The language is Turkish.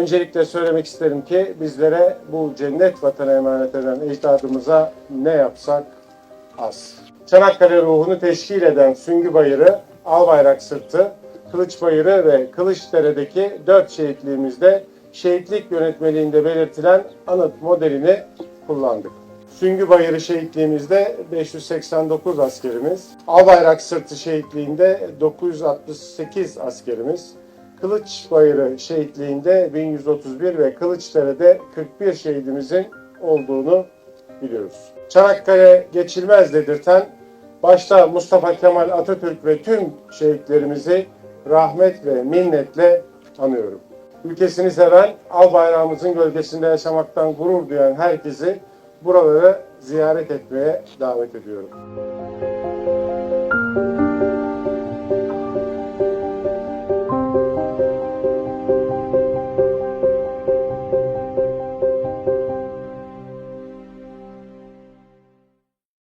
Öncelikle söylemek isterim ki bizlere bu cennet vatanı emanet eden ecdadımıza ne yapsak az. Çanakkale ruhunu teşkil eden Süngü Bayırı, Albayrak Sırtı, Kılıç Bayırı ve Kılıçdere'deki dört şehitliğimizde şehitlik yönetmeliğinde belirtilen anıt modelini kullandık. Süngü Bayırı şehitliğimizde 589 askerimiz, Albayrak Sırtı şehitliğinde 968 askerimiz, Kılıç Bayırı şehitliğinde 1131 ve Kılıçdere'de 41 şehidimizin olduğunu biliyoruz. Çanakkale geçilmez dedirten başta Mustafa Kemal Atatürk ve tüm şehitlerimizi rahmet ve minnetle anıyorum. Ülkesini seven, al bayrağımızın gölgesinde yaşamaktan gurur duyan herkesi buralara ziyaret etmeye davet ediyorum.